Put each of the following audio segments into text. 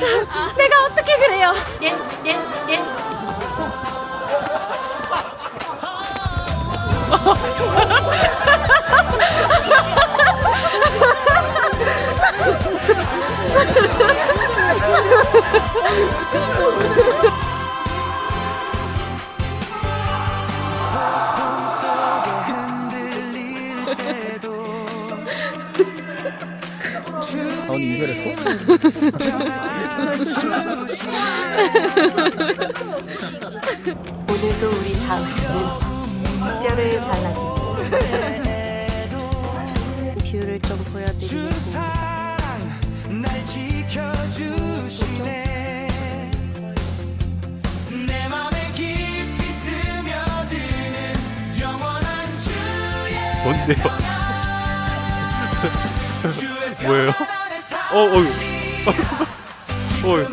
내가 어떻게 그래요? 예, 예, 예. 다운이 이별했어? 오늘도 우리 다음은 뼈를 발라줍니다. 뷰를 좀 보여드리겠습니다. 날 지켜주시네 내 맘에 깊이 스며드는 영원한 주의 뭔데요? 뭐예요? 어, 어휴. 어휴.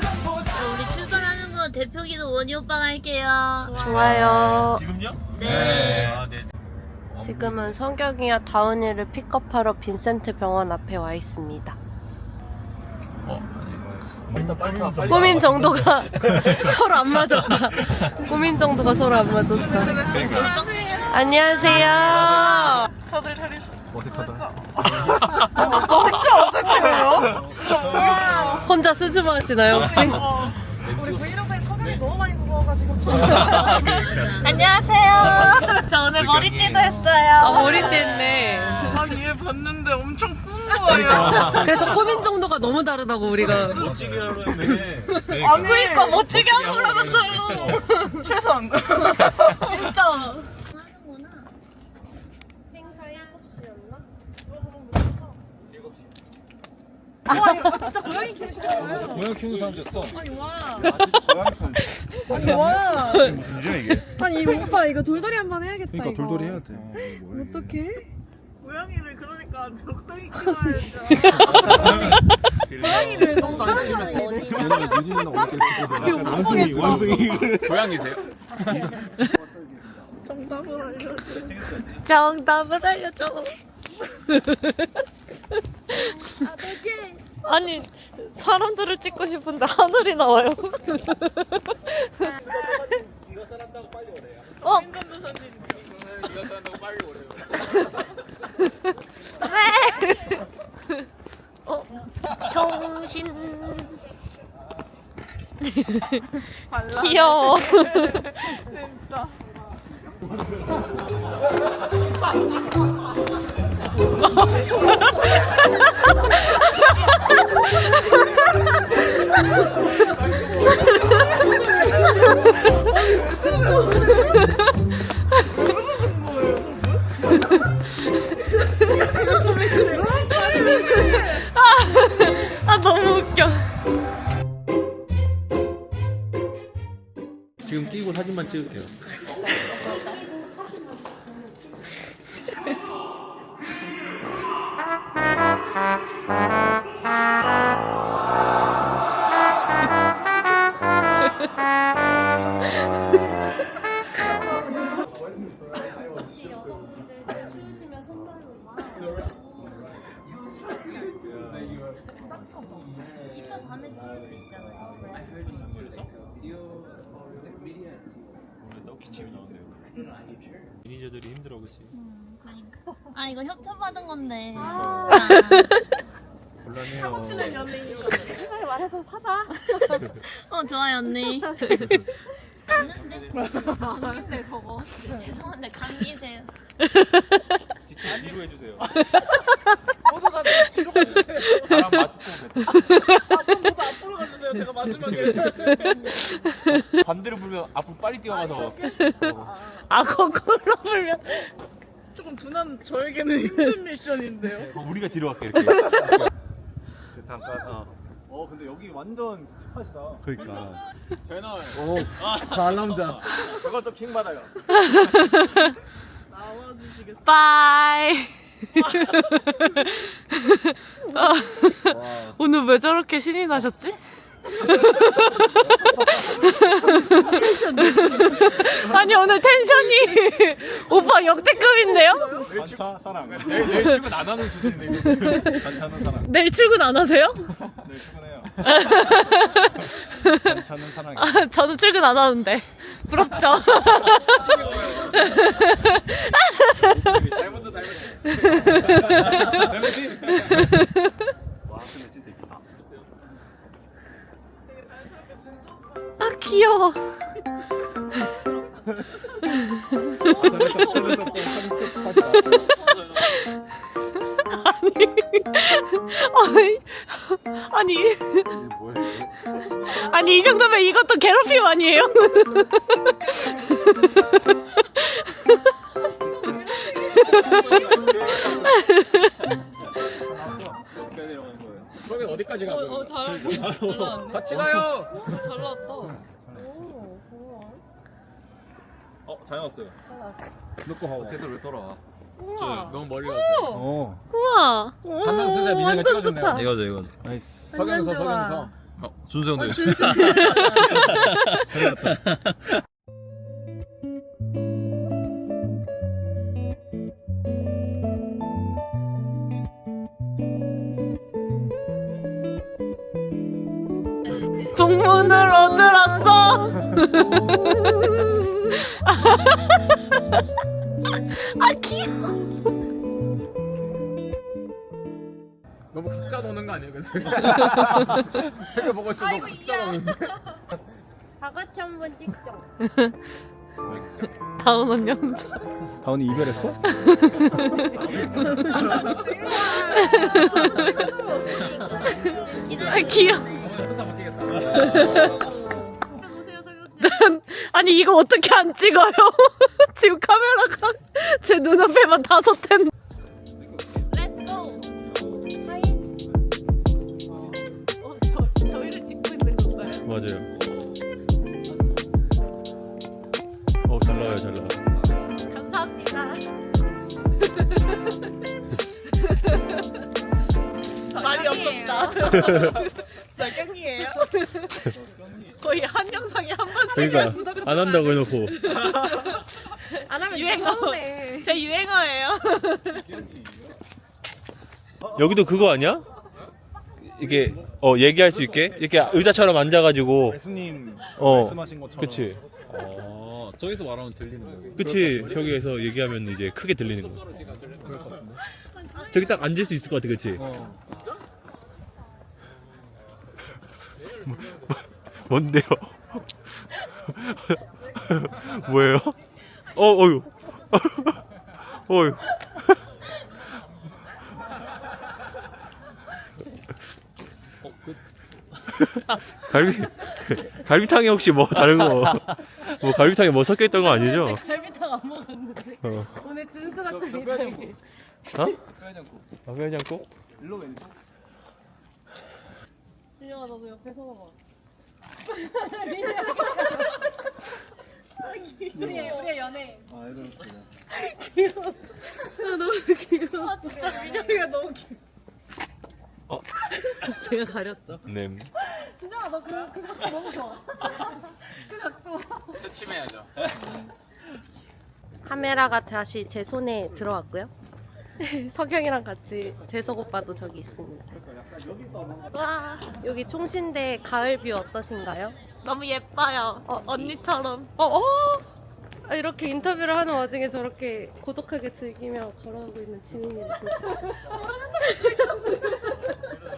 것보다 우리 출근하는 거 대표기도 원희 오빠가 할게요. 좋아요. 지금요? 네. 아, 네. 지금은 성경이와 다운이를 픽업하러 빈센트 병원 앞에 와 있습니다. 어, 아니. 일단 빨리 와, 빨리 꾸밈 와. 정도가 서로 안 맞았다. 꾸밈 정도가 서로 안 맞았다. 그러니까. 안녕하세요. 어색하다. 혼자 수줍어 하시나요, 혹시? 우리 브이로그에 성형이 너무 많이 무거워가지고. 안녕하세요. 저 오늘 머리띠도 했어요. 아, 머리띠 했네. 아니 얘 봤는데 엄청 꾼 거예요. 그래서 꾸민 정도가 너무 다르다고, 우리가. 멋지게 하려 했네. 아니 그러니까 멋지게 하고 그러면서요. 최소한. 진짜. 와 이거 진짜 고양이 키우시는 거예요? 고양 키우는 사람이었어. 아니 와. 아니 와. 무슨 일이야 이게? 아니 이 오빠 이거 돌돌이 한 번 해야겠다 그러니까 이거. 돌돌이 해야 돼. 어떡해? 고양이를 그러니까 적당히 키워야죠. 고양이를 너무 유진이나 어떻게 원숭이 원숭이. 고양이세요? 정답을 알려줘. 정답을 알려줘. 아니 사람들을 찍고 싶은데 하늘이 나와요. 이거 써놨다고 빨리 오래요. 어? 네. 어? 정신. 귀여워. 아 너무 웃겨. 지금 끼고 사진만 찍을게요. 있잖아요. 기침이. 매니저들이 힘들어 그치? 그러니까. 아 이거 협찬 받은 건데. 곤란해요. 어 좋아요 언니. 없는데? 감기세요 저거. 죄송한데 감기세요. 기침 뒤로 해주세요. 모두 다 뒤로 가주세요. 나랑 맞고 앞으로 모두 앞으로 가주세요. 제가 마지막에. 반대로 불면 앞으로 빨리 뛰어가서. 아 거꾸로 불면 조금 둔한 저에게는 힘든 미션인데요. 어, 우리가 뒤로 갈게 이렇게. 잠깐 어. 어 근데 여기 완전 힙하시다. 그러니까. 채널. 오. 잘 남자. 그것도 킹 받아요. 나와주시겠어요? 빠이. 아, 와. 오늘 왜 저렇게 신이 나셨지? 아니 오늘 텐션이 오빠 역대급인데요? 반차 사랑. 내일, 내일 출근 안 하는 수준인데 이거. 반차는 사랑. 내일 출근 안 하세요? 내일 출근해요. 반차는 사랑이. 아, 저도 출근 안 하는데 부럽죠? 잘못도 잘못. 와 근데 진짜 이쁘다. 아 귀여워 게 뭐예요? 아니 이 정도면 이것도 괴롭힘 아니에요? 그러면 어디까지 가요? 어, 잘, 잘 나왔네. 같이 가요. 잘 나왔다. 어, 잘 나왔어요. 넣고 하고. 걔들 왜돌 저 너무 멀리 가서. 어. 우와 한명 쓰자 민영이 찍어줬네요. 이거죠 이거죠 나이스. 서경서 서경서. 준수 형도 북문으로 들었어 아 귀여워 너무 각자 노는 거 아니에요, 근데? 이거 보고 있어, 너 각자 노는데. 다 같이 한번 찍죠 다운은 영자 다운이 이별했어? 아 귀여워 오늘 회사 바뀌겠다. 아니 이거 어떻게 안 찍어요? 눈앞에만 다섯 텐. Let's go. 어, 저, 저희를 찍고 있는 건가요? 맞아요. 어 잘 나와요 잘 나와요. 감사합니다. 말이 없었다. 썰경이에요. 거의 한 영상에 한 번씩 그러니까 안 한다고 해놓고. 안 하면 유행어 제 유행어예요 여기도 그거 아니야? 이게 어 얘기할 수 있게 이렇게 의자처럼 앉아가지고 예수님 어 말씀하신 것처럼. 그치 어, 저기서 말하면 들리는 거예요. 그치 저기에서 얘기하면 이제 크게 들리는 거 저기 딱 앉을 수 있을 것 같아 그치 어. 뭔데요? 뭐예요? 어 어유 어유 갈비 갈비탕에 혹시 뭐 다른 거 뭐 갈비탕에 뭐 섞여 있던 거 아니죠? 갈비탕 안 먹었는데. 어. 오늘 준수가 좀저 이상해. 어? 뼈장국. 아 회장국? 일로 왼쪽. 준영아, 너도 옆에 서봐봐. 우리, 우리의 연애. 아, 이런 거. 너무 귀여워. 아, 진짜 민영이가 너무 귀여워. 어. 제가 가렸죠. 네. 준영아, 너 그, 그 각도 너무 좋아. 침해야죠. 카메라가 다시 제 손에 들어왔고요 석영이랑 같이 재석 오빠도 저기 있습니다 와 여기 총신대 가을 뷰 어떠신가요? 너무 예뻐요 어, 언니처럼 어, 어? 아, 이렇게 인터뷰를 하는 와중에 저렇게 고독하게 즐기며 걸어오고 있는 지민이를 보시죠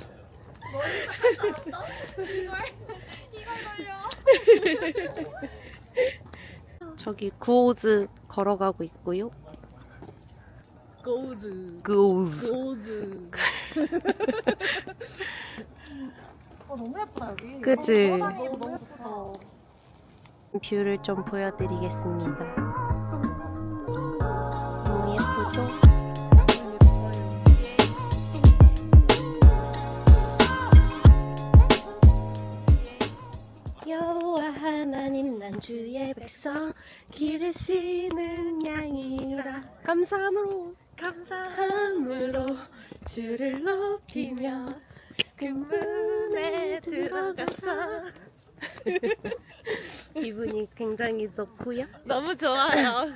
저기 구호즈 걸어가고 있고요. 고우즈. 구호즈. 고우즈. 어, 너무 예쁘다, 여기. 그치? 어, 너무, 너무 좋다. 뷰를 좀 보여드리겠습니다. 너무 예쁘죠? 여호와 하나님 난 주의 백성 기르시는 양이라 감사함으로 감사함으로 주를 높이며 그 문에 들어갔어. 기분이 굉장히 좋고요. 너무 좋아요.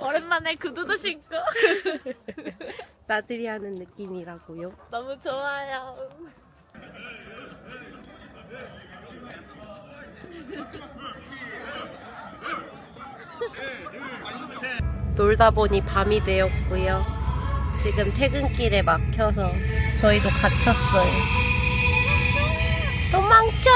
오랜만에 구두도 신고 나들이 하는 느낌이라고요. 너무 좋아요. 놀다 보니 밤이 되었고요. 지금 퇴근길에 막혀서 저희도 갇혔어요. 도망쳐!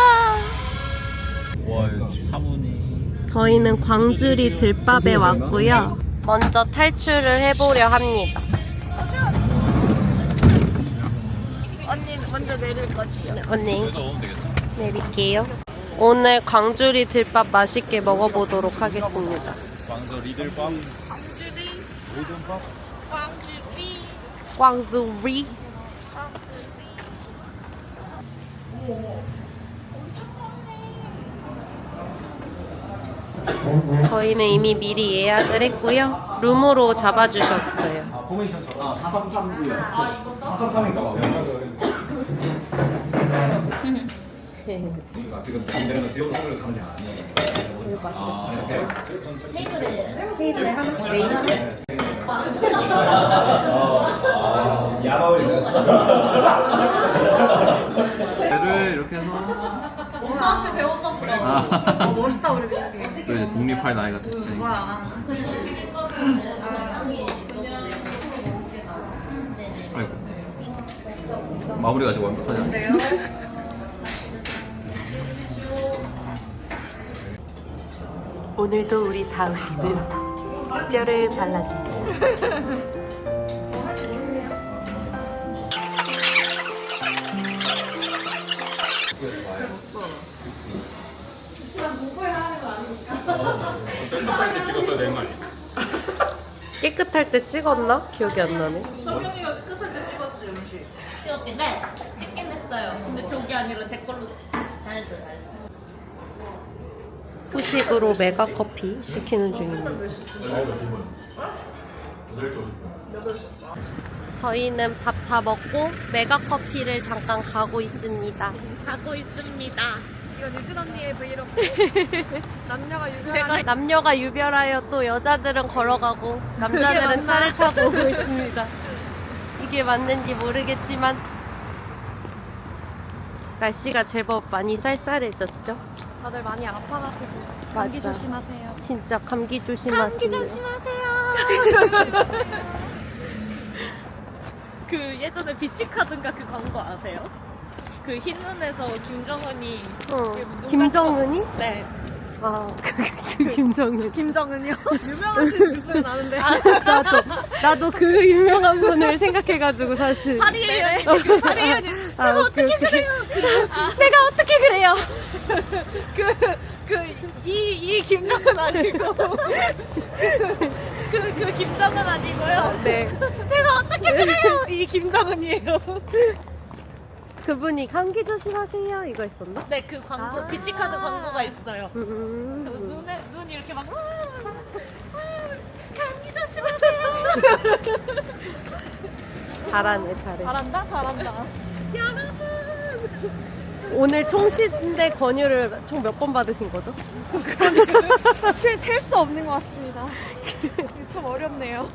와 사문이 저희는 광주리 들밥에 왔고요. 먼저 탈출을 해보려 합니다. 언니 먼저 내릴 거지요. 네, 언니 내릴게요. 오늘 광주리 들밥 맛있게 먹어보도록 하겠습니다. 광저 리들빵 리들빵 광주리 저희는 이미 미리 예약을 했고요. 룸으로 잡아주셨어요. 아 포메이션 저 아, 4339요. 433인가 봐요. 그러니까 지금 지금 서울 가는 게 아니에요. 아, 테이블에 하나? 메인 아, 야바울 얘를 이렇게 해서 엄마한테 배웠나 보다. 아. 어, 멋있다 우리 민혁이. 또 이제 독립할 나이가 됐으니 뭐야? 아이고 마무리가 아직 완벽하지 않네 오늘도 우리 다은이는 뼈를 발라줄게요. 깨끗할 때 찍었나? 기억이 안 나네. 석영이가 끝할 때 찍었지 음식. 네, 찍긴 했어요. 근데 저게 아니라 제 걸로. 잘했어, 잘했어. 후식으로 메가 커피 시키는 중입니다. 저희는 밥 다 먹고 메가 커피를 잠깐 가고 있습니다. 가고 있습니다. 이건 유진 언니의 브이로그. 남녀가 유별한. 남녀가 유별하여 또 여자들은 걸어가고 남자들은 차를 타고 오고 있습니다. 이게 맞는지 모르겠지만 날씨가 제법 많이 쌀쌀해졌죠? 다들 많이 아파가지고 감기 조심하세요. 진짜 감기 조심하세요. 감기 조심하세요. 그 예전에 비씨카든가 그 광고 아세요? 그 흰눈에서 김정은이 어, 김정은이? 네 아, 그, 그 김정은. 김정은이요? 유명하신 누구는 아는데 아, 나도, 나도 그 유명한 분을 생각해가지고 사실. 파리예요 파리예요 아, 어떻게 그래요? 내가 어떻게 그래요? 그그이이 김정은 아니고 그그 김정은 아니고요 네. 제가 어떻게 그래요 이 김정은이에요 그분이 감기 조심하세요. 이거 했었나? 네 그 광고 아. 비씨카드 광고가 있어요 그 음. 눈에 눈 이렇게 막 와, 와, 감기 조심하세요 잘하네, 잘해. 잘한다 잘한다 여러분 오늘 총신대 권유를 총 몇 번 받으신 거죠? 셀수 없는 것 같습니다 참 어렵네요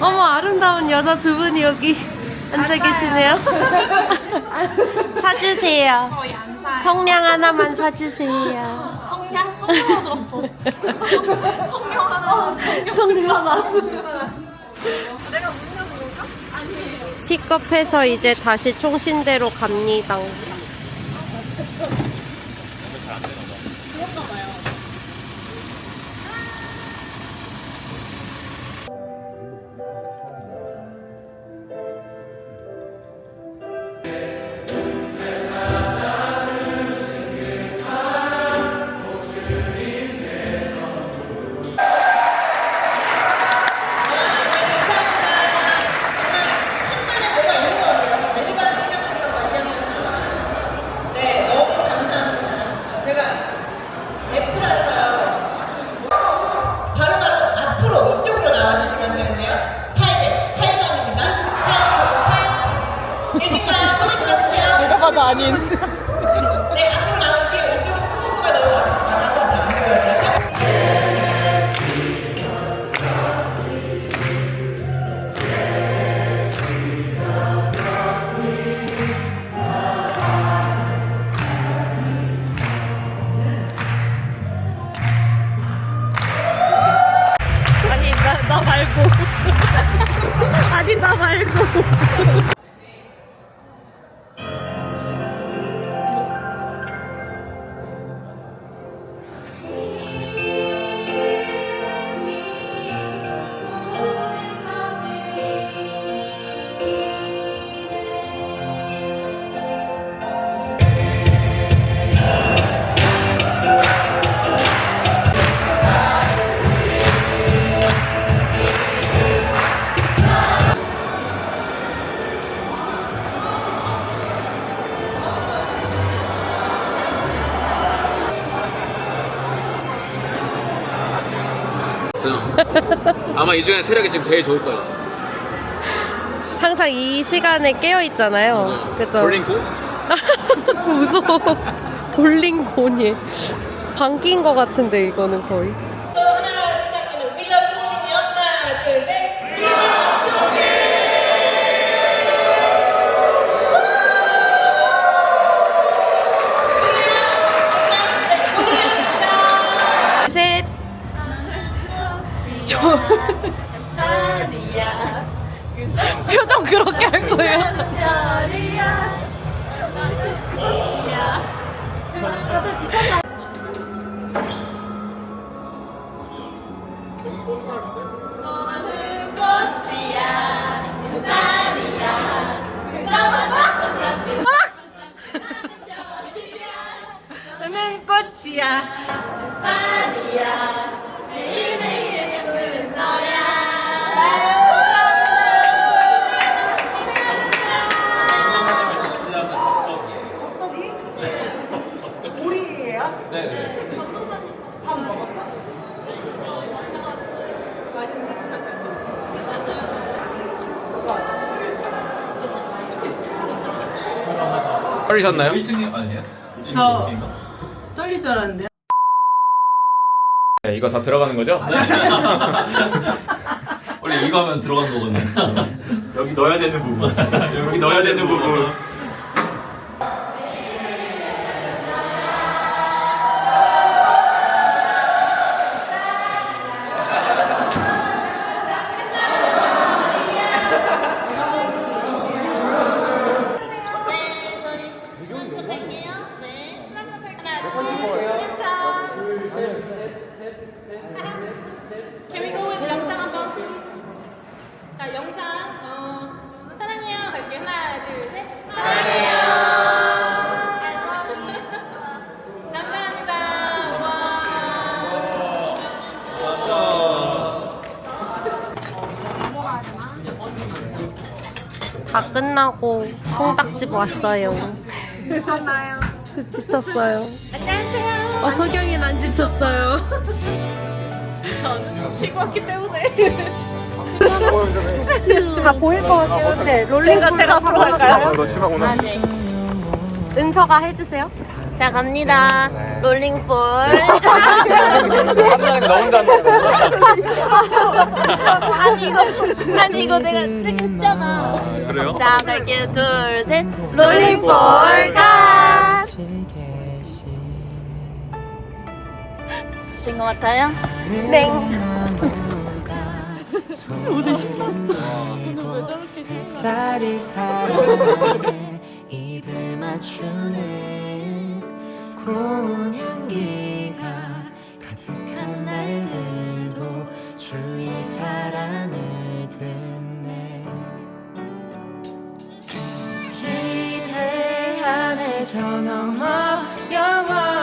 어머, 아름다운 여자 두 분이 여기 앉아 계시네요. 사주세요. 성냥 하나만 사주세요. 성냥 성냥 들었어 성냥 하나 성냥 하나. 내가? 아니에요 픽업해서 이제 다시 총신대로 갑니다. 아마 이 중에 체력이 지금 제일 좋을 거예요. 항상 이 시간에 깨어 있잖아요 그죠? 볼링고? 무서워 볼링곤이 방귀인 것 같은데 이거는 거의 저... 표정 그렇게 할 거예요 떨리셨나요? 1층이 아니에요? 저 떨릴 줄 알았는데. 네, 이거 다 들어가는 거죠? 원래 이거 하면 들어가는 거거든요. 여기 넣어야 되는 부분. 여기 넣어야 되는 부분. 끝나고 통닭집 왔어요. 괜찮나요? 지쳤어요. 안녕하세요. 아, 석영이는 안 지쳤어요. 저는 쉬고 왔기 때문에. 다 보일 것 같긴 한데 롤링 제가 바로 갈까요? 너 심하구나. 은서가 해주세요. 자 갑니다. 롤링볼. 한 명이 너 혼자 한다. 아니 이거 아니 이거 내가 찍었잖아. 그래요? 자 갈게요. 둘 셋. 롤링볼 가. 된것 같아요? 햇살이 사랑에 입을 맞추는 고운 향기가 가득한 날들도 주의 사랑을 듣네. 기대 안에 저 넘어 영원